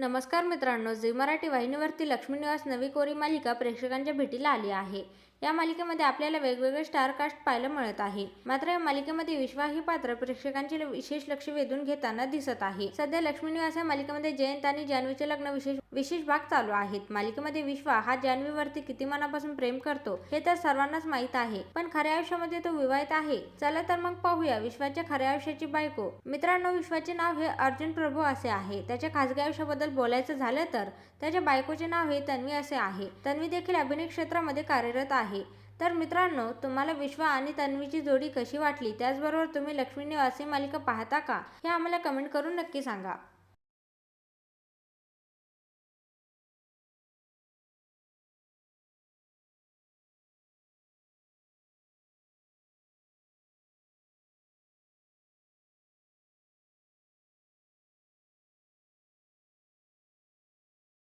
नमस्कार मित्रांनो झी मराठी वाहिनीवरती लक्ष्मी निवास नवी कोरी मालिका प्रेक्षकांच्या भेटीला आली आहे. या मालिकेमध्ये आपल्याला वेगवेगळे स्टार कास्ट पाहायला मिळत आहे. मात्र या मालिकेमध्ये विश्वा ही पात्र प्रेक्षकांचे विशेष लक्ष वेधून घेताना दिसत आहे. सध्या लक्ष्मी निवास या मालिकेमध्ये जयंत आणि जान्हवीचे लग्न विशेष विशेष भाग चालू आहेत. मालिकेमध्ये विश्वा हा जान्हवीवरती किती मनापासून प्रेम करतो हे तर सर्वांनाच माहीत आहे. पण खऱ्या आयुष्यामध्ये तो विवाहित आहे. चला तर मग पाहूया विश्वाच्या खऱ्या आयुष्याची बायको. मित्रांनो विश्वाचे नाव हे अर्जुन प्रभू असे आहे. त्याच्या खासगी आयुष्याबद्दल बोलायचं झालं तर? त्याच्या बायकोचे नाव हे तन्वी असे आहे. तन्वी देखील अभिनय क्षेत्रामध्ये कार्यरत आहे. तर मित्रांनो तुम्हाला विश्वा आणि तन्वीची जोडी कशी वाटली? त्याचबरोबर तुम्ही लक्ष्मी निवासी मालिका पाहता का? हे आम्हाला कमेंट करून नक्की सांगा.